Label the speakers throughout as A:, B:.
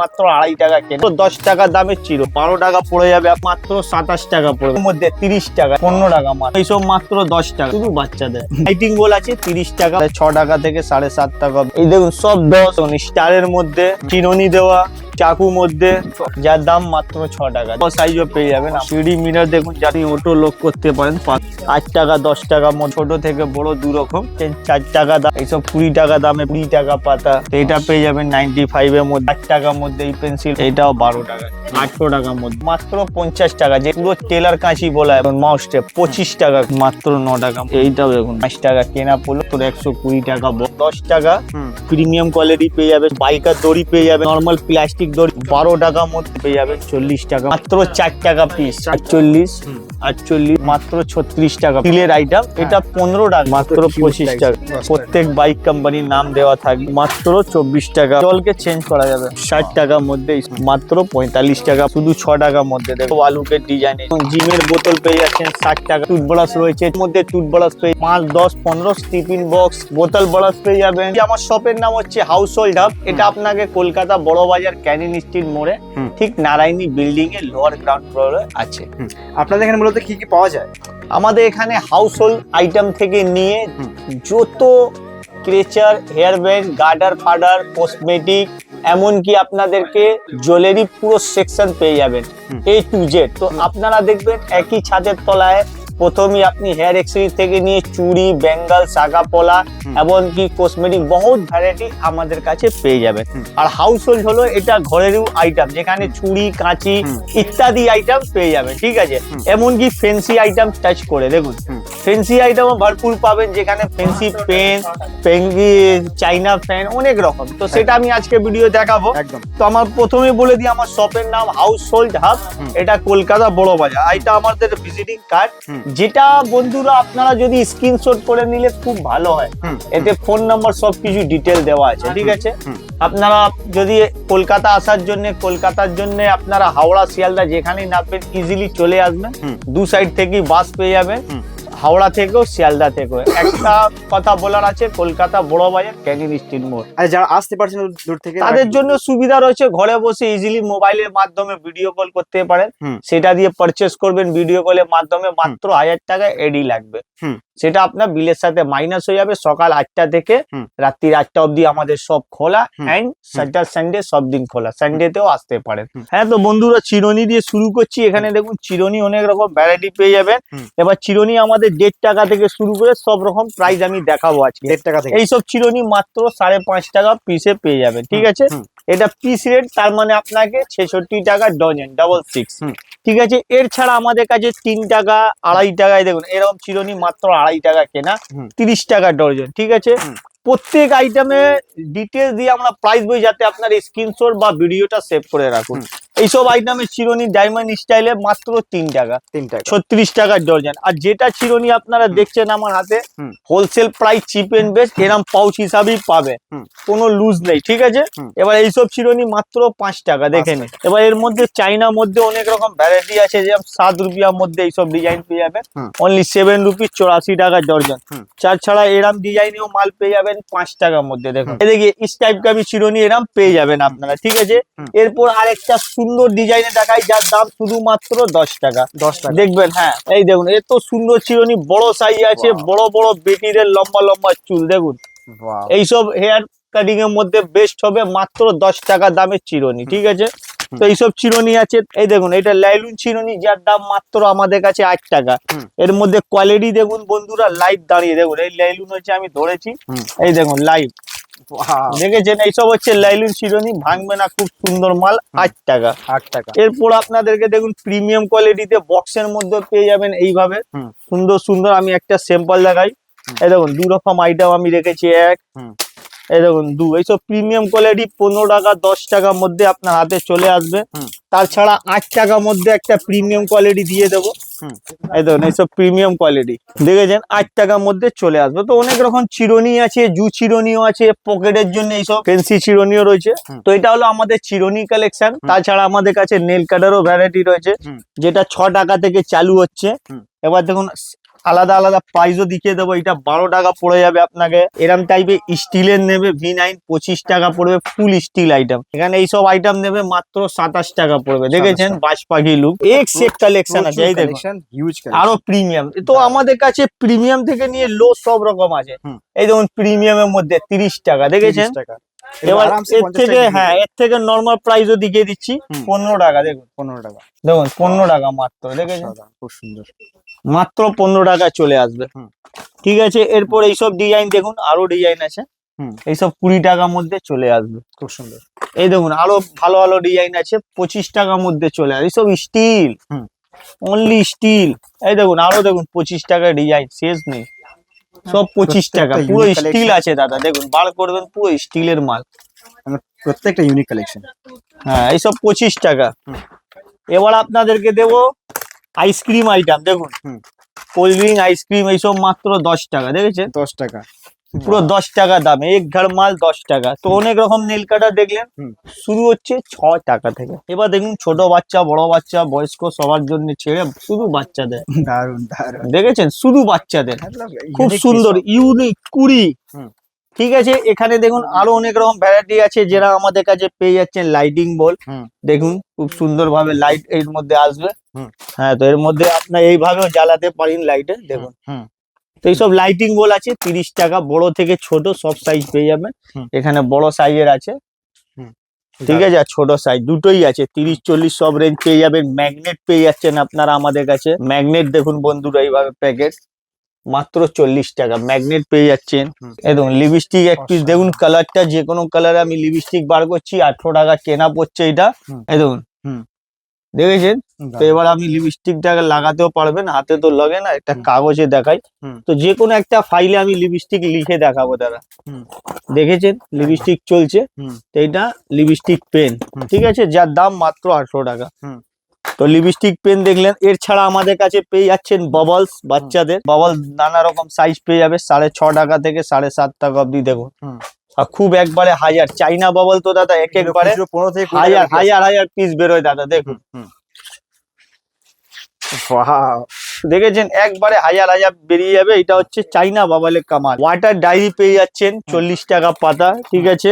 A: মাত্র আড়াই টাকা কেন দশ টাকা দামের ছিল। বারো টাকা পড়ে যাবে, মাত্র সাতাশ টাকা পড়বে মধ্যে তিরিশ টাকা, পনেরো টাকা মাত্র। এইসব মাত্র দশ টাকা। শুধু বাচ্চাদের। লাইটিং গোল আছে, তিরিশ টাকা। ছ টাকা থেকে সাড়ে সাত টাকা। এই দেখুন, সব দশ। স্টারের মধ্যে চিরনি দেওয়া। চাকু মধ্যে যার দাম মাত্র ছ টাকা। সাইজও পেয়ে যাবেন। সিঁড়ি মিনার দেখুন যাতে অটো লোক করতে পারেন। আট টাকা দশ টাকা ছোট থেকে বড় দু রকম। চার টাকা দাম এইসব কুড়ি টাকা দামে কুড়ি টাকা পাতা। এটা পেয়ে যাবেন নাইনটি ফাইভ এর মধ্যে। আট টাকার মধ্যে এই পেন্সিল এটাও বারো টাকা। আটশো টাকার মধ্যে। মাত্র পঞ্চাশ টাকা যে পুরো টেলার কাঁচি বলা হয়। মাউস টেপ পঁচিশ টাকা মাত্র ন টাকা। এইটাও দেখুন পাঁচ টাকা কেনা পড়ল। তোর একশো কুড়ি টাকা দশ টাকা প্রিমিয়াম কোয়ালিটি পেয়ে যাবে বাইকার দড়ি পেয়ে যাবে নর্মাল প্লাস্টিক দড়ি বারো টাকা মধ্যে পেয়ে যাবে চল্লিশ টাকা। মাত্র চার টাকা পিস আটচল্লিশ আটচল্লিশ মাত্র ছত্রিশ টাকা। স্টিলের আইটেম এটা পনেরো টাকা মাত্র পঁচিশ টাকা। প্রত্যেক বাইক কোম্পানির নাম দেওয়া থাকে মাত্র চব্বিশ টাকা। জলকে চেঞ্জ করা যাবে। ষাট টাকার মধ্যে মাত্র পঁয়তাল্লিশ টাকা। শুধু ছ টাকার মধ্যে। দেখো আলুকের ডিজাইন জিমের বোতল পেয়ে যাচ্ছেন ষাট টাকা। টুথব্রাশ রয়েছে। এর মধ্যে টুথব্রাশ পেয়ে পাঁচ দশ পনেরো টিফিন বক্স বোতল ব্রাশ পেয়ে যাবেন। আমার শপের নাম হচ্ছে হাউস হোল্ড হাব এটা আপনাকে কলকাতা বড় বাজার ক্যানিন স্ট্রিট মোড়ে ঠিক নারায়ণী বিল্ডিং এর লোয়ার গ্রাউন্ড ফ্লোরে আছে।
B: আপনাদের এখানে মূলত কি কি পাওয়া যায়?
A: আমাদের এখানে হাউস হোল্ড আইটেম থেকে নিয়ে যত ক্রেচার হেয়ার ব্যান্ড গার্ডার ফাডার কসমেটিক এমনকি আপনাদেরকে জুয়েলারি পুরো সেকশন পেয়ে যাবেন। এ টু জেড তো আপনারা দেখবেন একই ছাদের তলায় প্রথমেই আপনি হেয়ার এক্সেসরি থেকে নিয়ে চুড়ি বেঙ্গল শাখা পলা এমনকি কসমেটিক বহুত ভ্যারাইটি আমাদের কাছে পেয়ে যাবেন। আর হাউস হোল্ড হলো এটা ঘরেরও আইটেম যেখানে চুড়ি কাঁচি ইত্যাদি আইটেম পেয়ে যাবেন ঠিক আছে? এমনকি ফেন্সি আইটেম টাচ করে দেখুন। ফেন্সি আইটেমও ভরপুর পাবেন যেখানে ফেন্সি পেন পেঙ্গি চাইনা ফ্যান অনেক রকম। তো সেটা আমি আজকে ভিডিও দেখাবো। তো আমার প্রথমে বলে দিই আমার শপের নাম হাউস হোল্ড হাব এটা কলকাতা বড় বাজার এটা আমাদের ভিজিটিং কার্ড। যেটা বন্ধুরা আপনারা যদি স্ক্রিনশট করে নিলে খুব ভালো হয়। এতে ফোন নাম্বার সবকিছু ডিটেল দেওয়া আছে ঠিক আছে? আপনারা যদি কলকাতা আসার জন্য কলকাতার জন্য আপনারা হাওড়া শিয়ালদা যেখানেই নামবেন ইজিলি চলে আসবেন। দু সাইড থেকেই বাস পেয়ে যাবেন। হাওড়া থেকেও শিয়ালদা থেকেও। একটা কথা বলার আছে কলকাতা বড় বাজার ক্যানিং স্ট্রিট মোড়।
B: আর যারা আসতে পারছেন দূর- থেকে
A: তাদের জন্য সুবিধা রয়েছে ঘরে বসে ইজিলি মোবাইলের মাধ্যমে ভিডিও কল করতে পারেন। সেটা দিয়ে পারচেস করবেন ভিডিও কলের মাধ্যমে মাত্র হাজার টাকা এডি লাগবে। সেটা আপনার বিলের সাথে মাইনাস হয়ে যাবে সকাল আটটা থেকে রাত্রি আটটা অবধি আমাদের সব খোলা। অ্যান্ড স্যাটার সানডে সব দিন খোলা। সানডেতেও আসতে পারেন। হ্যাঁ তো বন্ধুরা চিরনি দিয়ে শুরু করছি। এখানে দেখুন চিরনি অনেক রকম ভ্যারাইটি পেয়ে যাবেন। এবার চিরনি আমাদের দেড় টাকা থেকে শুরু করে সব রকম প্রাইস আমি দেখাবো আজকে।
B: দেড় টাকা থেকে।
A: এইসব চিরনি মাত্র সাড়ে পাঁচ টাকা পিসে পেয়ে যাবেন ঠিক আছে। এটা পিস রেট তার মানে আপনাকে ছেষট্টি টাকা ডজন ডাবল সিক্স ঠিক আছে? এর ছাড়া আমাদের কাছে তিন টাকা আড়াই টাকায় দেখুন এরকম চিরনি মাত্র আড়াই টাকা কেনা তিরিশ টাকা ডজন ঠিক আছে? প্রত্যেক আইটেমে ডিটেলস দিয়ে আমরা প্রাইস বই যাতে আপনার স্ক্রিনশট বা ভিডিওটা সেভ করে রাখুন। এইসব আইটেমের চিরনি ডায়মন্ড স্টাইলে মাত্র তিন টাকা।
B: তিন টাকা।
A: ছত্রিশ টাকার ডজন। আর যেটা চিরনি আপনারা দেখছেন আমার হাতে wholesale price cheap and best এরম পাউচ হিসাবেই পাবে। কোনো লুজ নেই ঠিক আছে? এবার এইসব চিরনি মাত্র পাঁচ টাকা দেখে নিন। এবার এর মধ্যে চাইনা মধ্যে অনেক রকম ভ্যারাইটি আছে যেমন সাত রুপিয়ার মধ্যে এইসব ডিজাইন পেয়ে যাবেন। অনলি সেভেন রুপিস চৌরাশি টাকা ডর্জন। চার ছাড়া এরম ডিজাইনেও মাল পেয়ে যাবেন পাঁচ টাকার মধ্যে দেখুন। এদিকে ইস টাইপ কাবি চিরনি এরম পেয়ে যাবেন আপনারা ঠিক আছে? এরপর আরেকটা সুন্দর ডিজাইনে দেখাই যার দাম শুধুমাত্র দশ টাকা।
B: দশ টাকা।
A: দেখবেন হ্যাঁ এই দেখুন এত সুন্দর চিরুনি বড় সাইজ আছে বড় বড় বেটিদের লম্বা লম্বা চুল দেখুন। এইসব হেয়ার কাটিং এর মধ্যে বেস্ট হবে মাত্র দশ টাকা দামের চিরনি ঠিক আছে? তো এইসব চিরনি আছে এই দেখুন এটা লাইলুন চিরনি যার দাম মাত্র আমাদের কাছে আট টাকা। এর মধ্যে কোয়ালিটি দেখুন বন্ধুরা লাইভ দাঁড়িয়ে দেখুন এই লাইলুন হচ্ছে আমি ধরেছি। এই দেখুন লাইভ. দেখেছেন এইসব হচ্ছে লাইলুন শিরোনি ভাঙবে না খুব সুন্দর মাল আট টাকা।
B: আট টাকা।
A: এরপর আপনাদেরকে দেখুন প্রিমিয়াম কোয়ালিটিতে বক্সের মধ্যে পেয়ে যাবেন এইভাবে। সুন্দর সুন্দর আমি একটা স্যাম্পল দেখাই। এই দেখুন দু রকম আইটেম আমি রেখেছি এক। এই দেখুন দু এইসব প্রিমিয়াম কোয়ালিটি পনেরো টাকা দশ টাকার মধ্যে আপনার হাতে চলে আসবে। তাছাড়া আট টাকার মধ্যে একটা প্রিমিয়াম কোয়ালিটি দিয়ে দেবো। এই দেখুন এইসব প্রিমিয়াম কোয়ালিটি দেখেছেন? আট টাকার মধ্যে চলে আসবে। তো অনেক রকম চিরনি আছে জু চিরনিও আছে পকেটের জন্য এইসব ফেন্সি চিরনিও রয়েছে। তো এটা হলো আমাদের চিরনি কালেকশন তাছাড়া আমাদের কাছে নেল কাটারও ভ্যারাইটি রয়েছে যেটা ছ টাকা থেকে চালু হচ্ছে। এবার দেখুন আলাদা আলাদা প্রাইসও দেখিয়ে দেবো। এটা বারো টাকা পড়ে যাবে আপনাকে। এরম টাইপের স্টিলের নেবে ভি নাইন পঁচিশ টাকা পড়বে ফুল স্টিল আইটেম এখানে এইসব আইটেম নেবে মাত্র সাতাশ টাকা পড়বে। দেখেছেন? বাস পাখি লুক এক কালেকশন আছে এই দেখুন। আরও প্রিমিয়াম তো আমাদের কাছে প্রিমিয়াম থেকে নিয়ে লো সব রকম আছে। এই দেখুন প্রিমিয়ামের মধ্যে তিরিশ টাকা। দেখেছেন? এবার
B: আরামসে
A: এর
B: 50
A: থেকে
B: টাকা
A: হ্যাঁ এর থেকে নর্মাল প্রাইসও দেখিয়ে দিচ্ছি পনেরো টাকা দেখুন।
B: পনেরো টাকা।
A: দেখুন পনেরো টাকা মাত্র দেখেছেন?
B: খুব সুন্দর।
A: মাত্র পনেরো টাকা চলে আসবে। ঠিক আছে এরপর এইসব ডিজাইন দেখুন আরও ডিজাইন আছে।
B: হুম।
A: এইসব কুড়ি টাকার মধ্যে চলে আসবে।
B: খুব সুন্দর।
A: এই দেখুন আরও ভালো ভালো ডিজাইন আছে পঁচিশ টাকার মধ্যে চলে আসবে। এইসব স্টিল
B: হুম।
A: অনলি স্টিল এই দেখুন আরও দেখুন পঁচিশ টাকার ডিজাইন শেষ নেই। সব পঁচিশ টাকা পুরো স্টিল আছে দাদা। দেখুন বার করবেন পুরো স্টিলের মাল।
B: মানে প্রত্যেকটা ইউনিক কালেকশন
A: হ্যাঁ এইসব পঁচিশ টাকা। এবার আপনাদেরকে দেব আইসক্রিম আইটেম দেখুন। কোল্ড ড্রিঙ্ক আইসক্রিম এইসব মাত্র দশ টাকা দেখেছেন?
B: দশ টাকা।
A: পুরো দশ টাকা দাম এক ঘর মাল দশ টাকা। তো অনেক রকম নীল কাটা দেখলেন। শুরু হচ্ছে ছ টাকা থেকে। এবার দেখুন ছোট বাচ্চা বড় বাচ্চা বয়স্ক সবার জন্য ছেড়ে শুধু বাচ্চাদের।
B: দারুণ দারুণ
A: দেখেছেন? শুধু বাচ্চাদের। খুব সুন্দর ইউনিক কুড়ি। ঠিক আছে? এখানে দেখুন আরও অনেক রকম ভ্যারাইটি আছে যেটা আমাদের কাছে পেয়ে যাচ্ছেন লাইটিং বল। দেখুন খুব সুন্দর ভাবে লাইটের মধ্যে আসবে। হ্যাঁ তো এর মধ্যে আপনার এইভাবেও জ্বালাতে পারেন লাইটে দেখুন। তো এইসব লাইটিং বল আছে তিরিশ টাকা বড় থেকে ছোট সব সাইজ পেয়ে যাবেন। এখানে বড় সাইজের আছে। ঠিক আছে? আর ছোট সাইজ দুটোই আছে। তিরিশ চল্লিশ সব রেঞ্জ পেয়ে যাবেন। ম্যাগনেট পেয়ে যাচ্ছেন আপনারা আমাদের কাছে। ম্যাগনেট দেখুন বন্ধুরা এইভাবে প্যাকেট মাত্র চল্লিশ টাকা। ম্যাগনেট পেয়ে যাচ্ছেন। দেখুন লিপস্টিক এক পিস দেখুন কালারটা যে কোনো কালারে আমি লিপস্টিক বার করছি। আঠারো টাকা কেনা পড়ছে এটা। দেখুন
B: হুম।
A: দেখেছেন? তো। এবার আপনি লিপস্টিকটাকে লাগাতেও পারবেন হাতে তো লাগে না একটা কাগজে দেখাই। তো যে কোনো একটা ফাইলে আমি লিপস্টিক লিখে দেখাবো তারা
B: হুম।
A: দেখেছেন? লিপস্টিক চলছে। তো এটা লিপস্টিক পেন ঠিক আছে? যার দাম মাত্র আঠারো টাকা। তো লিপস্টিক পেন দেখলেন। এর ছাড়া আমাদের কাছে পেয়ে যাচ্ছেন ববলস বাচ্চাদের। ববলস নানা রকম সাইজ পেয়ে যাবে সাড়ে ছ টাকা থেকে সাড়ে সাত টাকা অব্দি দেখুন। খুব একবারে হাজার। চাইনা ববল তো দাদা এক একবারে
B: পনেরো থেকে
A: হাজার হাজার হাজার পিস বেরোয় দাদা দেখুন। দেখেছেন একবারে হাজার হাজার বেরিয়ে যাবে। এটা হচ্ছে চাইনা বাবালে কামাল। ওয়াটার ডায়েরি পেয়ে যাচ্ছেন চল্লিশ টাকা পাতা ঠিক আছে?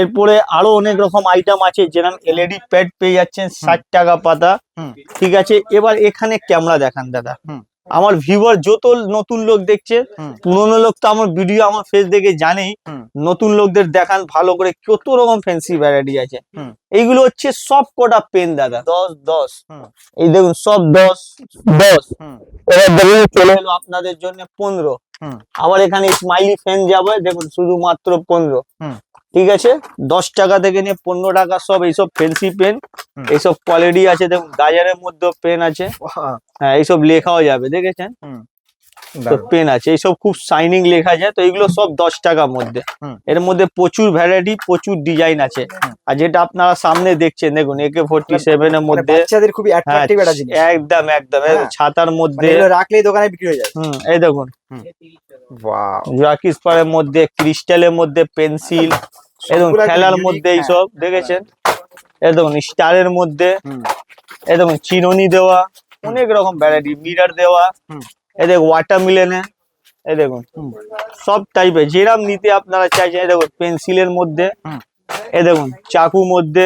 A: এরপরে আরও অনেক রকম আইটেম আছে যেরকম এলইডি প্যাড পেয়ে যাচ্ছেন ষাট টাকা পাতা ঠিক আছে? এবার এখানে ক্যামেরা দেখান দাদা। আমার ভিউয়ার যত নতুন লোক দেখছে। পুরোনো লোক তো আমার ভিডিও আমার ফেস দেখে জানেই। নতুন লোকদের দেখান ভালো করে কত রকম ফ্যান্সি ভ্যারাইটি আছে। এইগুলো হচ্ছে সব কটা পেন দাদা। দশ দশ।
B: হুম।
A: এই দেখুন সব দশ দশ। এবার দেখুন চলে এলো আপনাদের জন্য পনেরো। আবার এখানে স্মাইলি ফ্যান যাবে দেখুন শুধুমাত্র পনেরো। ঠিক আছে? দশ টাকা থেকে নিয়ে পনেরো টাকা সব এইসব ফেন্সি পেন এইসব কোয়ালিটি আছে। দেখুন গাজারের মধ্যে পেন আছে। হ্যাঁ এইসব লেখাও যাবে দেখেছেন? তো পেন আছে। এইসব খুব শাইনিং লেখা যায় তো এগুলো সব দশ টাকার মধ্যে।
B: হুম।
A: এর মধ্যে প্রচুর ভ্যারাইটি প্রচুর ডিজাইন আছে। আর যেটা আপনারা সামনে দেখছেন দেখুন একে ফোর্টি সেভেন এর
B: মানে
A: মধ্যে
B: বাচ্চাদের খুবই
A: হ্যাঁ
B: অ্যাট্রাকটিভ একটা জিনিস।
A: একদম একদম।
B: হ্যাঁ।
A: ছাতার
B: মানে
A: মধ্যে
B: এগুলো রাখলেই দোকানে বিক্রি হয়ে যায়।
A: হুম এই দেখুন।
B: ওয়াও
A: জুরাকি স্পারের মধ্যে ক্রিস্টালের মধ্যে পেন্সিল এবং খেলার মধ্যে
B: হ্যাঁ।
A: এইসব দেখেছেন? এই দেখুন স্টারের মধ্যে দেখুন চিরুনি দেওয়া। অনেক রকম ভ্যারাইটি মিরার দেওয়া। এই দেখুন ওয়াটার মিলেনে এই দেখুন। সব টাইপের যেরাম নিতে আপনারা চাইছেন এই দেখুন পেন্সিলের মধ্যে। এই দেখুন চাকু মধ্যে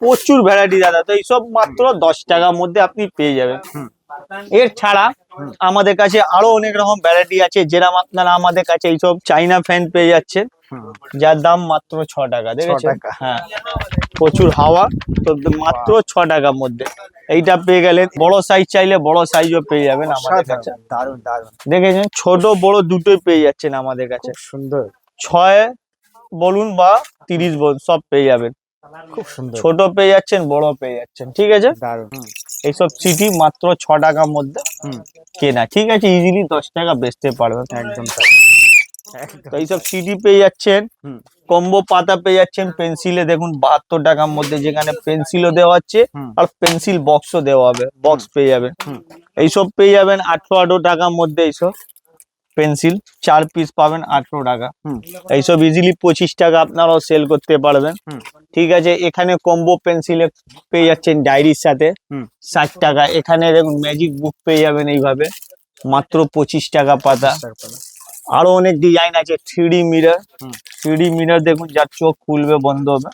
A: প্রচুর ভ্যারাইটি দাদা তো এইসব মাত্র দশ টাকার মধ্যে আপনি পেয়ে যাবেন। এর ছাড়া আমাদের কাছে আরও অনেক রকম ভ্যারাইটি আছে যেরাম আপনারা আমাদের কাছে এইসব চাইনা ফ্যান পেয়ে যাচ্ছেন
B: হুম,
A: যার দাম মাত্র ছ টাকা দেখেছেন? হ্যাঁ প্রচুর হাওয়া তো মাত্র ছ টাকার মধ্যে। এইটা পেয়ে গেলেন। বড় সাইজ চাইলে বড় সাইজও পেয়ে যাবেন আমাদের কাছে।
B: দারুণ দারুণ
A: দেখেছেন ছোট বড় দুটোই পেয়ে যাচ্ছেন আমাদের কাছে।
B: সুন্দর।
A: ছয় বলুন বা তিরিশ বলুন সব পেয়ে যাবেন।
B: খুব সুন্দর।
A: ছোট পেয়ে যাচ্ছেন বড় পেয়ে যাচ্ছেন ঠিক আছে?
B: দারুণ
A: এইসব সিটি মাত্র ছ টাকার মধ্যে
B: হুম,
A: কেনা। ঠিক আছে ইজিলি দশ টাকা বেচতে পারবেন।
B: একদম
A: তো এইসব সিডি পেয়ে যাচ্ছেন।
B: হুম।
A: কম্বো পাতা পেয়ে যাচ্ছেন পেন্সিলে দেখুন বাহাত্তর টাকার মধ্যে যেখানে পেন্সিলও দেওয়া হচ্ছে আর পেন্সিল বক্সও দেওয়া হবে বক্স পেয়ে যাবেন। এইসব পেয়ে যাবেন আঠারো আঠারো টাকার মধ্যে এইসব পেন্সিল চার পিস পাবেন আঠারো টাকা। এইসব ইজিলি পঁচিশ টাকা আপনারাও সেল করতে পারবেন। ঠিক আছে এখানে কম্বো পেন্সিলে পেয়ে যাচ্ছেন ডায়েরির সাথে। ষাট টাকা এখানে দেখুন ম্যাজিক বুক পেয়ে যাবেন এইভাবে। মাত্র পঁচিশ টাকা পাতা। আরও অনেক ডিজাইন আছে three mirror
B: three D
A: three mirror দেখুন যার চোখ খুলবে বন্ধ হবে।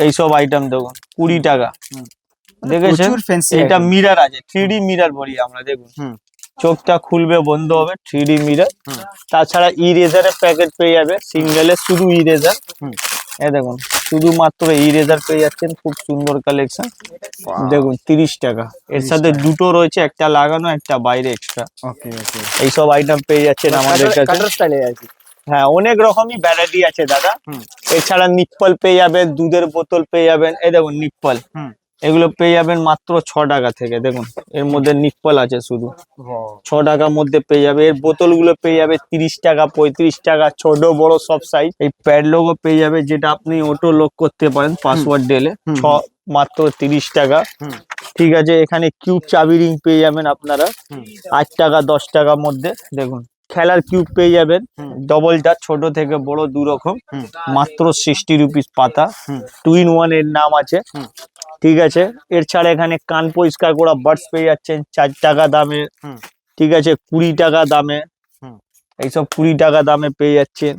A: এইসব আইটেম দেখুন কুড়ি টাকা।
B: হুম।
A: দেখেছেন? এটা মিরার আছে থ্রি মিরার বলি আমরা দেখুন। চোখটা খুলবে বন্ধ হবে থ্রি মিরার। তাছাড়া ইরেজারের প্যাকেট পেয়ে যাবে সিঙ্গেলে শুধু ইরেজার। এ দেখুন শুধুমাত্র ইরেজার পেয়ে যাচ্ছেন খুব সুন্দর কালেকশন দেখুন তিরিশ টাকা। এর সাথে দুটো রয়েছে একটা লাগানো একটা বাইরে এক্সট্রা এইসব আইটেম পেয়ে যাচ্ছেন আমাদের কাছে। হ্যাঁ অনেক রকমই ভ্যারাইটি আছে দাদা। এছাড়া নিপ্পল পেয়ে যাবেন দুধের বোতল পেয়ে যাবেন। এই দেখুন নিপ্পল। এগুলো পেয়ে যাবেন মাত্র ছ টাকা থেকে দেখুন এর মধ্যে নিপ্পল আছে শুধু। ছ টাকার মধ্যে পেয়ে যাবে এর বোতলগুলো পেয়ে যাবে তিরিশ টাকা পঁয়ত্রিশ টাকা ছোট বড় সব সাইজ এই প্যাডলগও পেয়ে যাবে যেটা আপনি ওটো লক করতে পারেন পাসওয়ার্ড ডেলে ছ মাত্র তিরিশ টাকা। ঠিক আছে এখানে কিউব চাবি রিং পেয়ে যাবেন আপনারা। আট টাকা দশ টাকার মধ্যে দেখুন। খেলার কিউব পেয়ে যাবেন।
B: হুম।
A: ডবলটা ছোট থেকে বড় দু রকম মাত্র সিক্সটি রুপিস পাতা। টু ইন ওয়ানের নাম আছে। ঠিক আছে? এর ছাড়া এখানে কান পরিষ্কার করা বার্ডস পেয়ে যাচ্ছেন চার টাকা দামে ঠিক আছে? কুড়ি টাকা দামে। এইসব কুড়ি টাকা দামে পেয়ে যাচ্ছেন।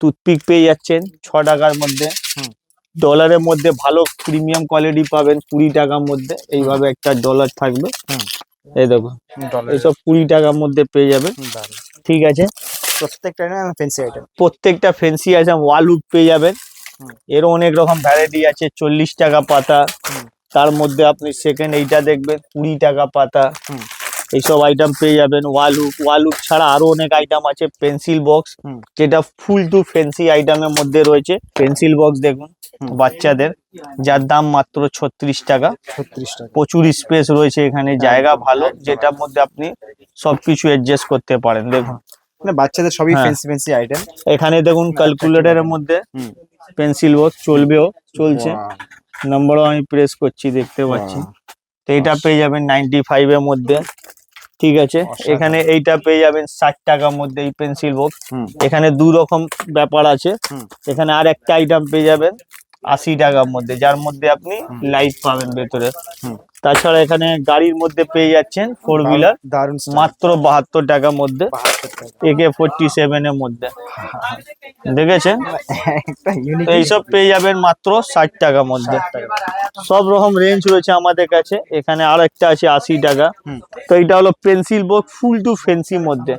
A: টুথপিক পেয়ে যাচ্ছেন ছ টাকার মধ্যে। ডলারের মধ্যে ভালো প্রিমিয়াম কোয়ালিটি পাবেন কুড়ি টাকার মধ্যে। এইভাবে একটা ডলার থাকবে। এই
B: দেখো
A: এইসব কুড়ি টাকার মধ্যে পেয়ে যাবেন। ঠিক আছে?
B: প্রত্যেকটা ফ্যান্সি আইটেম
A: প্রত্যেকটা ফেন্সি আইটেম ওয়ালুক পেয়ে যাবেন। এরও অনেক রকম ভ্যারাইটি আছে চল্লিশ টাকা পাতা। তার মধ্যে আপনি সেকেন্ড এইটা দেখবেন কুড়ি টাকা পাতা। এইসব আইটেম পেয়ে যাবেন। ওয়ালুক ওয়ালুক ছাড়া আরও অনেক আইটেম আছে পেন্সিল বক্স যেটা ফুল টু ফেন্সি আইটেমের মধ্যে রয়েছে। পেন্সিল বক্স দেখুন বাচ্চাদের যার দাম মাত্র ছত্রিশ টাকা।
B: ছত্রিশ টাকা।
A: প্রচুর স্পেস রয়েছে এখানে জায়গা ভালো যেটার মধ্যে আপনি সবকিছু অ্যাডজাস্ট করতে পারেন। দেখুন।
B: মানে বাচ্চাদের সবই
A: হ্যাঁ।
B: ফ্যান্সি ফ্যান্সি আইটেম
A: এখানে দেখুন ক্যালকুলেটরের মধ্যে। পেন্সিল বক্স চলবেও চলছে। নাম্বারও আমি প্রেস করছি দেখতে পাচ্ছি তো এটা পেয়ে যাবেন নাইনটি ফাইভ এর মধ্যে। ঠিক আছে? এখানে এইটা পেয়ে যাবেন ষাট টাকার মধ্যে এই পেন্সিল বক্স এখানে দু রকম ব্যাপার আছে। এখানে আর একটা আইটেম পেয়ে যাবেন। আশি টাকার মধ্যে যার মধ্যে আপনি লাইট পাবেন ভেতরে। তাছাড়া এখানে গাড়ির মধ্যে পেয়ে যাচ্ছেন ফোর হুইলার মাত্র বাহাত্তর টাকার মধ্যে একে ফোরটি সেভেন এর মধ্যে। দেখেছেন? এইসব পেয়ে যাবেন মাত্র ষাট টাকার মধ্যে। সব রকম রেঞ্জ রয়েছে আমাদের কাছে। এখানে আর একটা আছে আশি টাকা। তো এটা হলো পেন্সিল বক্স ফুল টু ফেন্সির মধ্যে।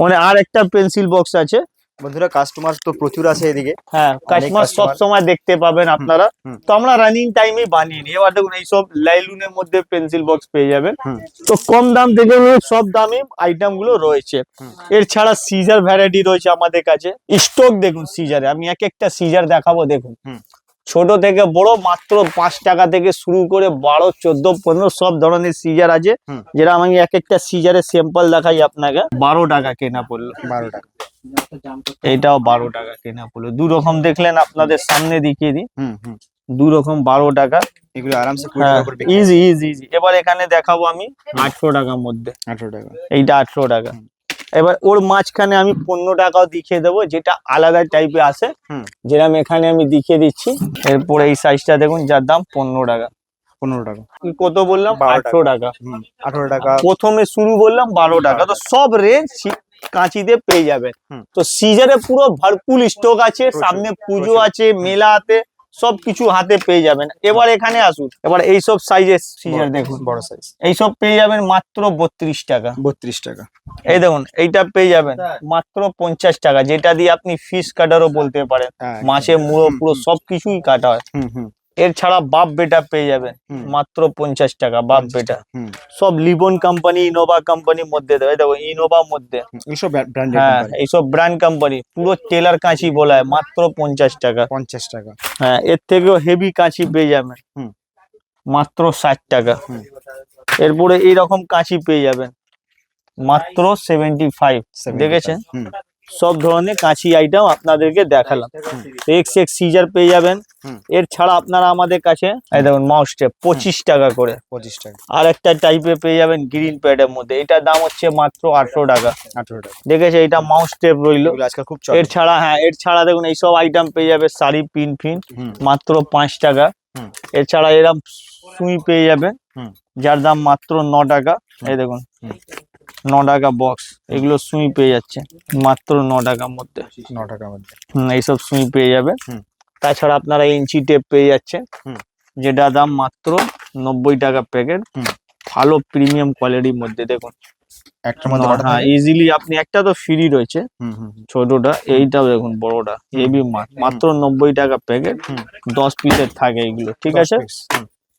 A: মানে আর একটা পেন্সিল বক্স আছে।
B: বন্ধুরা কাস্টমার তো প্রচুর আছে এদিকে।
A: হ্যাঁ কাস্টমার সব সময় দেখতে পাবেন আপনারা। তো আমরা রানিং টাইমে বানিয়ে নিই। এবার দেখুন এইসব লাইলুনের মধ্যে পেন্সিল বক্স পেয়ে যাবেন। তো কম দাম থেকে সব দামে আইটেমগুলো রয়েছে। এর ছাড়া সিজার ভ্যারাইটি রয়েছে আমাদের কাছে। স্টক দেখুন সিজারে আমি এক একটা সিজার দেখাবো দেখুন। ছোট থেকে বড় মাত্র পাঁচ টাকা থেকে শুরু করে বারো চোদ্দ পনেরো সব ধরনের সিজার আছে। যেটা আমি এক একটা সিজারের স্যাম্পল দেখাই আপনাকে। বারো টাকা কেনা পড়ল।
B: বারো টাকা।
A: এইটাও বারো টাকা কেনা পড়ল দু রকম দেখলেন আপনাদের সামনে দেখিয়ে দিই।
B: হুম হুম।
A: দু রকম বারো টাকা।
B: এগুলো আরামসে
A: ইজি ইজি ইজি এবার এখানে দেখাবো আমি আটশো টাকার মধ্যে।
B: আঠারো টাকা।
A: এইটা আটশো টাকা। এবার ওর মাঝখানে আমি পনেরো টাকাও দেখিয়ে দেবো যেটা আলাদা টাইপের আছে।
B: হুম।
A: যেরকম এখানে আমি দেখিয়ে দিচ্ছি। এরপর এই সাইজটা দেখুন যার দাম পনেরো টাকা।
B: পনেরো টাকা।
A: কি কত বললাম? আটশো টাকা।
B: আঠারো টাকা।
A: প্রথমে শুরু বললাম বারো টাকা। তো সব রেঞ্জ কাঁচিতে পেয়ে যাবেন। তো সিজারে পুরো ভরপুর স্টক আছে সামনে পুজো আছে মেলা হাতে সব কিছু হাতে পেয়ে যাবেন। এবার এখানে আসুন এবার এইসব সাইজের সিজার দেখুন।
B: বড় সাইজ
A: এইসব পেয়ে যাবেন মাত্র বত্রিশ টাকা।
B: বত্রিশ টাকা।
A: এই দেখুন এইটা পেয়ে যাবেন মাত্র পঞ্চাশ টাকা যেটা দিয়ে আপনি ফিশ কাটারও বলতে পারেন।
B: হ্যাঁ,
A: মাছের মুড়ো পুরো। সবকিছুই কাটা হয়।
B: হুম হুম।
A: এর ছাড়া বাপ বেটা পেয়ে যাবেন। মাত্র পঞ্চাশ টাকা বাপ বেটা। সব লিবন কোম্পানি ইনোভা কোম্পানির মধ্যে দেবে। দেখো ইনোভা মধ্যে। হ্যাঁ এইসব ব্র্যান্ড কোম্পানি পুরো টেলার কাঁচি বলা হয় মাত্র পঞ্চাশ টাকা।
B: পঞ্চাশ টাকা।
A: হ্যাঁ এর থেকেও হেভি কাঁচি পেয়ে যাবেন। মাত্র ষাট টাকা। এরপরে এইরকম কাঁচি পেয়ে যাবেন। মাত্র সেভেন্টি ফাইভ দেখেছেন? সব ধরনের কাঁচি আইটেম আপনাদেরকে দেখালাম। এক্স এক্স সিজার পেয়ে যাবেন। এর ছাড়া আপনারা আমাদের কাছে এই দেখুন মাউস টেপ পঁচিশ টাকা করে।
B: পঁচিশ টাকা।
A: আর একটা টাইপে পেয়ে যাবেন গ্রিন প্যাডের মধ্যে। এটার দাম হচ্ছে মাত্র আটশো টাকা।
B: আঠারো টাকা।
A: দেখেছে এটা মাউস টেপ রইল।
B: খুব
A: এর ছাড়া হ্যাঁ এর ছাড়া দেখুন এইসব আইটেম পেয়ে যাবে শাড়ি পিন ফিন মাত্র পাঁচ টাকা।
B: হুম।
A: এছাড়া এরম সুই পেয়ে যাবেন। যার দাম মাত্র ন টাকা। এই দেখুন। ন টাকা বক্স এগুলো সুই পেয়ে যাচ্ছে। মাত্র ন টাকার মধ্যে।
B: ন টাকার মধ্যে।
A: হুম, এইসব সুই পেয়ে যাবে। তাছাড়া আপনারা ইঞ্চি টেপ পেয়ে যাচ্ছে। যেটা দাম মাত্র নব্বই টাকা প্যাকেট। ভালো প্রিমিয়াম কোয়ালিটির মধ্যে দেখুন। হ্যাঁ ইজিলি আপনি একটা তো ফ্রি রয়েছে।
B: হুম হুম হুম।
A: ছোটটা এইটাও দেখুন বড়টা। মাত্র নব্বই টাকা প্যাকেট দশ পিসের থাকে ঠিক আছে?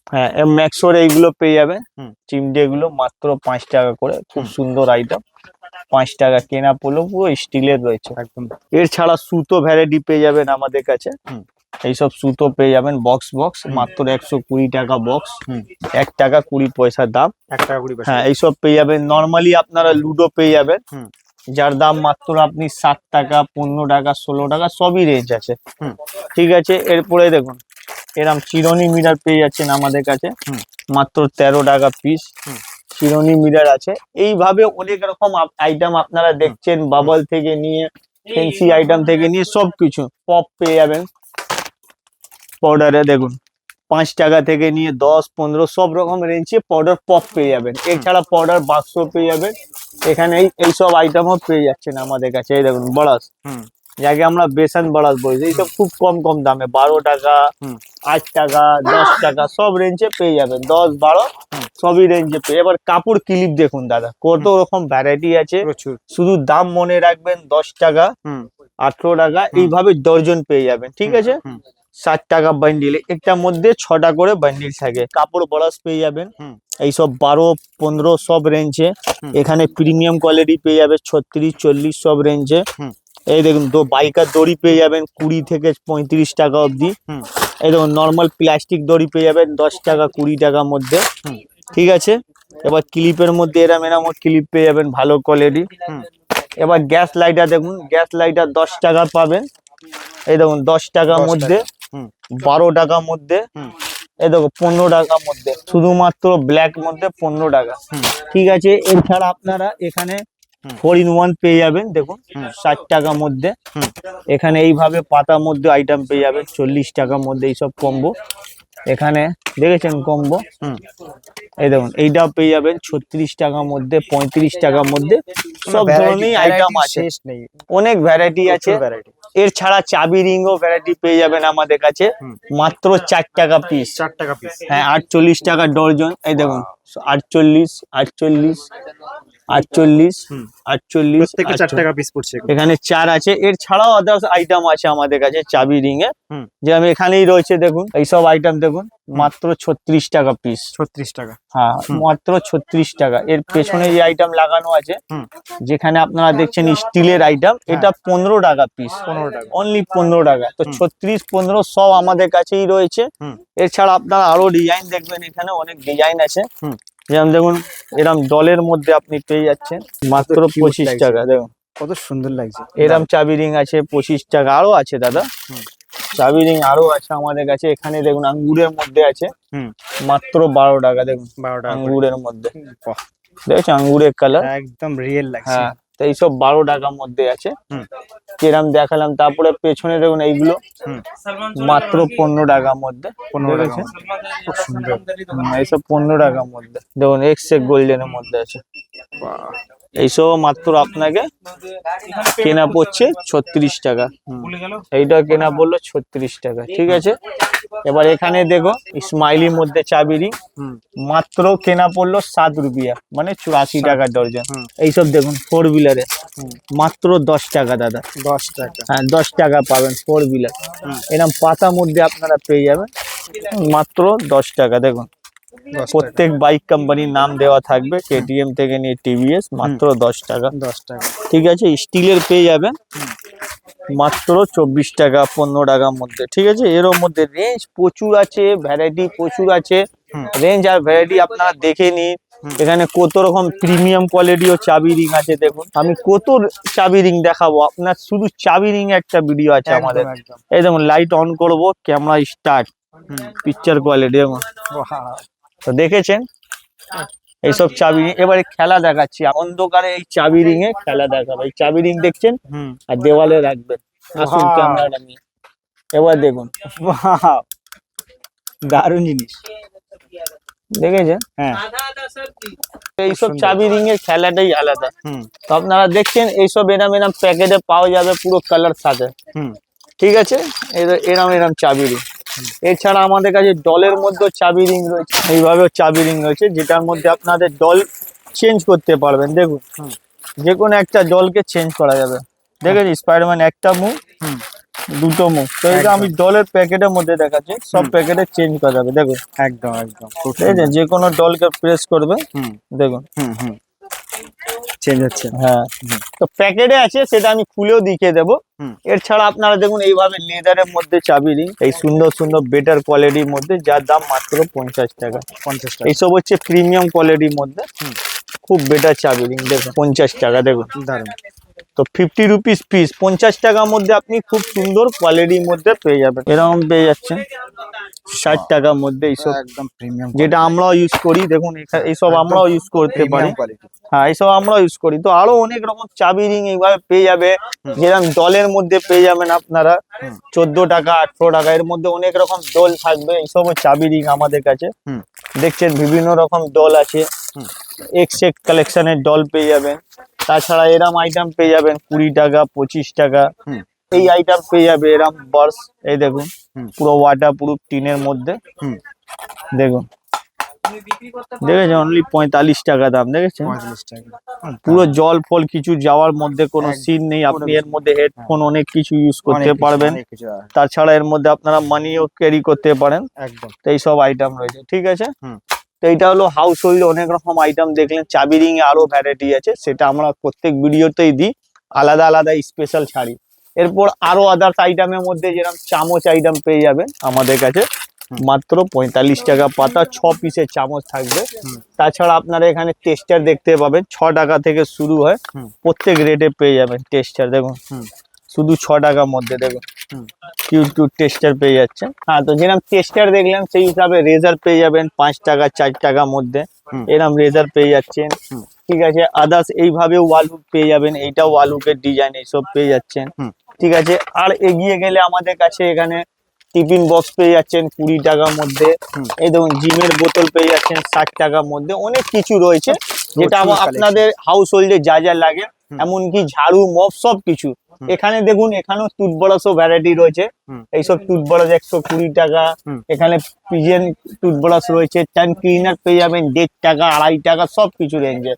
A: হ্যাঁ ম্যাক্সোর এইগুলো পেয়ে যাবে।
B: হুম।
A: চিমটে এগুলো মাত্র পাঁচ টাকা করে। খুব সুন্দর আইটেম পাঁচ টাকা কেনা পড়লেও পুরো স্টিলের রয়েছে।
B: একদম।
A: এর ছাড়া সুতো ভ্যারাইটি পেয়ে যাবেন আমাদের কাছে।
B: হুম।
A: এইসব সুতো পেয়ে যাবেন বক্স বক্স মাত্র একশো কুড়ি টাকা বক্স। এক টাকা কুড়ি পয়সার দাম।
B: এক টাকা কুড়ি পয়সা।
A: হ্যাঁ এইসব পেয়ে যাবেন। নর্মালি আপনারা লুডো পেয়ে যাবেন। যার দাম মাত্র আপনি সাত টাকা পনেরো টাকা ষোলো টাকা সবই রেঞ্জ আছে। ঠিক আছে এরপরে দেখুন। এরম চিরনি মিরার পেয়ে যাচ্ছেন আমাদের কাছে। মাত্র তেরো টাকা পিস। চিরনি মিরার আছে। এইভাবে অনেক রকম আইটেম আপনারা দেখছেন বাবল থেকে নিয়ে ফেন্সি আইটেম থেকে নিয়ে সব কিছু পপ পেয়ে যাবেন। পাউডারে দেখুন পাঁচ টাকা থেকে নিয়ে দশ পনেরো সব রকম রেঞ্জে পাউডার পপ পেয়ে যাবেন। এছাড়া পাউডার বাক্স পেয়ে যাবেন। এখানে এই এইসব আইটেমও পেয়ে যাচ্ছেন আমাদের কাছে। এই দেখুন বড়াস
B: হুম।
A: যাকে আমরা বেসন বড়াস বলি এইসব খুব কম কম দামে বারো টাকা আট টাকা দশ টাকা সব রেঞ্জে পেয়ে যাবেন। দশ বারো। সবই রেঞ্জে পেয়ে। এবার কাপড় ক্লিপ দেখুন দাদা কত রকম ভ্যারাইটি আছে। শুধু দাম মনে রাখবেন দশ টাকা আঠেরো টাকা এইভাবে দর্জন পেয়ে যাবেন ঠিক আছে। ষাট টাকা বান্ডিল একটার মধ্যে ছটা করে বান্ডিল থাকে। কাপড় বরাস পেয়ে যাবেন। এইসব বারো পনেরো সব রেঞ্জে। এখানে প্রিমিয়াম কোয়ালিটি পেয়ে যাবে ছত্রিশ চল্লিশ সব রেঞ্জে। এই দেখুন তো বাইকার দড়ি পেয়ে যাবেন কুড়ি থেকে পঁয়ত্রিশ টাকা অবধি। এই দেখুন নর্মাল প্লাস্টিক দড়ি পেয়ে যাবেন দশ টাকা কুড়ি টাকার মধ্যে। ঠিক আছে? এবার ক্লিপের মধ্যে এরম এরম ক্লিপ পেয়ে যাবেন ভালো কোয়ালিটি এবার গ্যাস লাইটার দেখুন গ্যাস লাইটার দশ টাকা পাবেন। এই দেখুন দশ টাকার মধ্যে বারো টাকার মধ্যে। এই দেখো পনেরো টাকার মধ্যে। শুধুমাত্র ব্ল্যাক মধ্যে পনেরো টাকা। ঠিক আছে? এছাড়া আপনারা এখানে। ফোর ইন ওয়ান পেয়ে যাবেন দেখুন ষাট টাকার মধ্যে। এখানে এইভাবে পাতার মধ্যে আইটেম পেয়ে যাবেন চল্লিশ টাকার মধ্যে এইসব কম্বো এখানে দেখেছেন কম্বো
B: হুম।
A: এই দেখুন এইটাও পেয়ে যাবেন ছত্রিশ টাকার মধ্যে পঁয়ত্রিশ টাকার মধ্যে। সব ধরনের আইটেম আছে। অনেক ভ্যারাইটি আছে।
B: ভ্যারাইটি
A: এর ছাড়া চাবি রিংও ভ্যারাইটি পেয়ে যাবেন আমাদের কাছে। মাত্র চার টাকা পিস
B: চার টাকা পিস
A: হ্যাঁ আটচল্লিশ টাকা ডর্জন এই দেখুন আটচল্লিশ আটচল্লিশ আটচল্লিশ আটচল্লিশ
B: প্রত্যেকটা টাকা পিস পড়ছে
A: এখানে। চার আছে। এর ছাড়াও আদার্স আইটেম আছে আমাদের কাছে চাবি রিং এ।
B: হুম।
A: যে আমি এখানেই রয়েছে দেখুন এইসব আইটেম দেখুন মাত্র ছত্রিশ টাকা পিস
B: ছত্রিশ টাকা।
A: হ্যাঁ মাত্র ছত্রিশ টাকা। এর পেছনে যে আইটেম লাগানো আছে যেখানে আপনারা দেখছেন স্টিলের আইটেম এটা পনেরো টাকা পিস
B: পনেরো টাকা।
A: অনলি পনেরো টাকা। তো ছত্রিশ পনেরো সব আমাদের কাছেই রয়েছে। এছাড়া আপনারা আরও ডিজাইন দেখবেন এখানে অনেক ডিজাইন আছে। যেমন দেখুন এরম দলের মধ্যে আপনি পেয়ে যাচ্ছেন মাত্র পঁচিশ টাকা দেখুন।
B: কত সুন্দর লাগছে।
A: এরম চাবি রিং আছে পঁচিশ টাকা আরও আছে দাদা। চাবি রিং আরও আছে আমাদের কাছে এখানে দেখুন আঙ্গুরের মধ্যে আছে।
B: হুম।
A: মাত্র বারো টাকা দেখুন।
B: বারো টাকা
A: আঙ্গুরের মধ্যে। দেখছি আঙ্গুরের কালার
B: একদম রিয়েল লাগছে।
A: হ্যাঁ। এইসব বারো টাকার মধ্যে আছে। কিরাম দেখালাম তারপরে পেছনে দেখুন এইগুলো। মাত্র পনেরো টাকার মধ্যে।
B: পনেরো টাকা খুব সুন্দর।
A: এইসব পনেরো টাকার মধ্যে। দেখুন এক্স গোল্ডেনের মধ্যে আছে। এইসব মাত্র আপনাকে কেনা পড়ছে ছত্রিশ টাকা। এইটা কেনা পড়ল ছত্রিশ টাকা ঠিক আছে? এবার এখানে দেখো স্মাইলির মধ্যে চাবি
B: হুম,
A: মাত্র কেনা পড়ল সাত রুপিয়া মানে চুরাশি টাকা ডর্জন। এইসব দেখুন ফোর
B: হুইলারে
A: মাত্র দশ টাকা দাদা।
B: দশ টাকা।
A: হ্যাঁ দশ টাকা পাবেন ফোর
B: হুইলার।
A: এরকম পাতা মধ্যে আপনারা পেয়ে যাবেন মাত্র দশ টাকা দেখুন। প্রত্যেক বাইক কোম্পানির নাম দেওয়া থাকবে কেটিএম থেকে নিয়ে টিভিএস মাত্র দশ টাকা।
B: দশ টাকা।
A: ঠিক আছে স্টিলের পেয়ে যাবেন। মাত্র চব্বিশ টাকা পনেরো টাকার মধ্যে। ঠিক আছে এর মধ্যে রেঞ্জ প্রচুর আছে ভ্যারাইটি প্রচুর আছে। রেঞ্জ আর ভ্যারাইটি আপনারা দেখে নিন। এখানে কত রকম প্রিমিয়াম কোয়ালিটিও চাবি রিং আছে দেখুন। আমি কত চাবি রিং দেখাবো? আপনার শুধু চাবি রিং একটা ভিডিও আছে আমাদের। এই দেখুন লাইট অন করব ক্যামেরা স্টার্ট। পিকচার কোয়ালিটি দেখুন। তো দেখেছেন? এইসব চাবি। এবারে খেলা দেখাচ্ছি। অন্ধকারে এই চাবি রিং এ খেলা দেখাবো। এই চাবি রিং দেখছেন? আর দেওয়ালে রাখবেন আসুন ক্যামেরাটা নিয়ে। এবার দেখুন।
B: দারুণ জিনিস।
A: দেখেছেন?
B: হ্যাঁ।
A: এইসব চাবি রিং এর খেলাটাই আলাদা।
B: হুম।
A: তো আপনারা দেখছেন এইসব এরাম এরাম প্যাকেটে পাওয়া যাবে পুরো কালার সাথে।
B: হুম।
A: ঠিক আছে? এর- এরম এরম চাবি রিং। এছাড়া আমাদের কাছে ডলের মধ্যেও চাবি রিং রয়েছে। এইভাবেও চাবি রিং রয়েছে যেটার মধ্যে আপনাদের ডল চেঞ্জ করতে পারবেন। দেখুন যে কোনো একটা ডলকে চেঞ্জ করা যাবে। দেখেছি স্পাইডারম্যান একটা মুখ
B: হুম।
A: দুটো মুখ। তো এটা আমি ডলের প্যাকেটের মধ্যে দেখাচ্ছি সব প্যাকেটে চেঞ্জ করা যাবে। দেখুন।
B: একদম একদম।
A: ঠিক আছে যে কোনো ডলকে প্রেস করবে দেখুন।
B: চেঞ্জ হচ্ছে।
A: হ্যাঁ। তো প্যাকেটে আছে সেটা আমি খুলেও দেখিয়ে দেবো। এর ছাড়া আপনারা দেখুন এইভাবে লেদারের মধ্যে চাবি রিং এই সুন্দর সুন্দর বেটার কোয়ালিটির মধ্যে যার দাম মাত্র পঞ্চাশ টাকা।
B: পঞ্চাশ টাকা।
A: এইসব হচ্ছে প্রিমিয়াম কোয়ালিটির মধ্যে। খুব বেটার চাবি রিং দেখুন পঞ্চাশ টাকা দেখুন।
B: দারুণ
A: তো ফিফটি রুপিস পিস পঞ্চাশ টাকার মধ্যে আপনি খুব সুন্দর কোয়ালিটির মধ্যে পেয়ে যাবেন। এরকম পেয়ে যাচ্ছেন। ষাট টাকার মধ্যে এইসব।
B: একদম প্রিমিয়াম
A: যেটা আমরাও ইউজ করি দেখুন এইসব আমরাও ইউজ করতে পারি। হ্যাঁ এইসব আমরাও ইউজ করি। তো আরও অনেক রকম চাবি রিং এইভাবে পেয়ে যাবে। যেরকম দলের মধ্যে পেয়ে যাবেন আপনারা। চোদ্দ টাকা আঠারো টাকা এর মধ্যে অনেক রকম ডল থাকবে। এইসব চাবি রিং আমাদের কাছে। দেখছেন বিভিন্ন রকম দল আছে। এক্স এক কালেকশনের দল পেয়ে যাবেন। তাছাড়া এরম আইটেম পেয়ে যাবেন কুড়ি টাকা পঁচিশ টাকা। এই আইটেম পেয়ে যাবে এরম বার্স এই দেখুন পুরো ওয়াটার প্রুফ টিনের মধ্যে। দেখুন দেখেছেন? অনলি পঁয়তাল্লিশ টাকা দাম দেখেছেন? পুরো জল ফল কিছু যাওয়ার মধ্যে কোনো সিন নেই। আপনি এর মধ্যে হেডফোন অনেক কিছু ইউজ করতে পারবেন।
B: হ্যাঁ,
A: তাছাড়া এর মধ্যে আপনারা মানিও ক্যারি করতে পারেন। তো এইসব আইটেম রয়েছে ঠিক আছে। তো এইটা হলো হাউস হোল্ড অনেক রকম আইটেম দেখলেন। চাবি রিং এ আরও ভ্যারাইটি আছে সেটা আমরা প্রত্যেক ভিডিওতেই দিই। আলাদা আলাদা স্পেশাল ছাড়ি এরপর আরও আদার্স আইটেমের মধ্যে যেরকম চামচ আইটেম পেয়ে যাবেন আমাদের কাছে। মাত্র পঁয়তাল্লিশ টাকা পাতা ছ পিসের চামচ থাকবে। তাছাড়া আপনারা এখানে টেস্টার দেখতে পাবেন। ছ টাকা থেকে শুরু হয়। প্রত্যেক রেটে পেয়ে যাবেন টেস্টার দেখুন। শুধু ছ টাকার মধ্যে দেখুন। কিউট কিউট টেস্টার পেয়ে যাচ্ছেন হ্যাঁ তো যেরকম টেস্টার দেখলাম সেই হিসাবে রেজার পেয়ে যাবেন পাঁচ টাকা চার টাকার মধ্যে। এরম রেজার পেয়ে যাচ্ছেন। ঠিক আছে আদার্স এইভাবে ওয়ালুক পেয়ে যাবেন এইটাও ওয়ালুকের ডিজাইন এইসব পেয়ে যাচ্ছেন। ঠিক আছে আর এগিয়ে গেলে আমাদের কাছে এখানে টিফিন বক্স পেয়ে যাচ্ছেন কুড়ি টাকার মধ্যে। এই দেখুন জিমের বোতল পেয়ে যাচ্ছেন ষাট টাকার মধ্যে। অনেক কিছু রয়েছে যেটা আপনাদের হাউস হোল্ডে যা যা লাগে। এমনকি ঝাড়ু মপ সব কিছু। এখানে দেখুন এখানেও টুথব্রাশও ভ্যারাইটি রয়েছে। এইসব টুথব্রাশ একশো কুড়ি টাকা। এখানে পিজেন টুথব্রাশ রয়েছে। টান ক্লিনার পেয়ে যাবেন দেড় টাকা আড়াই টাকা সব কিছু রেঞ্জে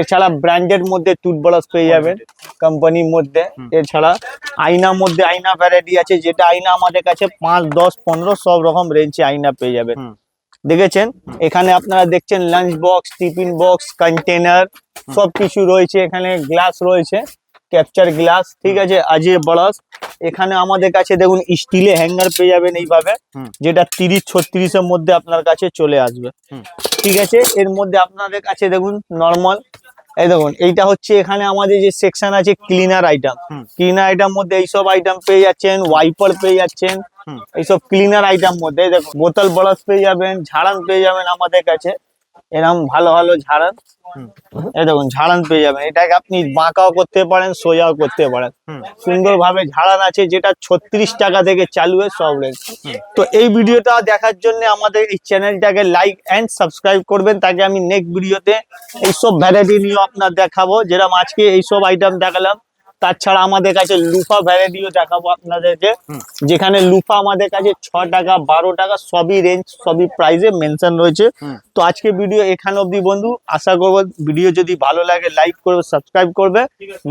A: এছাড়া ব্র্যান্ডের মধ্যে টুথব্রাশ পেয়ে যাবেন কোম্পানির মধ্যে। এছাড়া আয়নার মধ্যে আয়না ভ্যারাইটি আছে যেটা আয়না আমাদের কাছে পাঁচ দশ পনেরো সব রকম রেঞ্জে আয়না পেয়ে যাবেন। দেখেছেন? এখানে আপনারা দেখছেন lunch box tiffin box container সব কিছু রয়েছে। এখানে গ্লাস রয়েছে ক্যাপচার গ্লাস ঠিক আছে? আজ বড়াস এখানে আমাদের কাছে দেখুন স্টিলে হ্যাঙ্গার পেয়ে যাবেন এইভাবে যেটা তিরিশ ছত্রিশের মধ্যে আপনার কাছে চলে আসবে। ঠিক আছে? এর মধ্যে আপনাদের কাছে দেখুন নর্মাল এই দেখুন এইটা হচ্ছে এখানে আমাদের যে সেকশন আছে ক্লিনার আইটেম ক্লিনার আইটেম মধ্যে এইসব আইটেম পেয়ে যাচ্ছেন ওয়াইপার পেয়ে যাচ্ছেন এইসব ক্লিনার আইটেম মধ্যে দেখুন বোতল ব্রাশ পেয়ে যাবেন ঝাড়ান পেয়ে যাবেন আমাদের কাছে। এরকম ভালো ভালো ঝাড়ান। এই দেখুন ঝাড়ান পেয়ে যাবেন। এটাকে আপনি বাঁকাও করতে পারেন সোজাও করতে পারেন।
B: সুন্দর
A: ভাবে ঝাড়ান আছে যেটা ছত্রিশ টাকা থেকে চালু হয় সব রেঞ্জ তো এই ভিডিওটা দেখার জন্য আমাদের এই চ্যানেলটাকে লাইক এন্ড সাবস্ক্রাইব করবেন। তাকে আমি নেক্সট ভিডিওতে এইসব ভ্যারাইটি নিয়ে আপনার দেখাবো। যেরকম আজকে এইসব আইটেম দেখালাম। তাছাড়া আমাদের কাছে লুফা ভ্যারাইটিও দেখাবো আপনাদেরকে। যেখানে লুফা আমাদের কাছে ছ টাকা বারো টাকা সবই রেঞ্জ সবই প্রাইসে মেনশন রয়েছে। তো আজকে ভিডিও এখানে অবধি বন্ধু আশা করব ভিডিও যদি ভালো লাগে লাইক করবে সাবস্ক্রাইব করবে।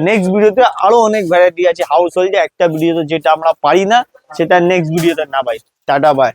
A: নেক্সট ভিডিওতে আরও অনেক ভ্যারাইটি আছে হাউস হোল্ডে একটা ভিডিওতে যেটা আমরা পারি না সেটা নেক্সট ভিডিওতে না পাই টাটা বাই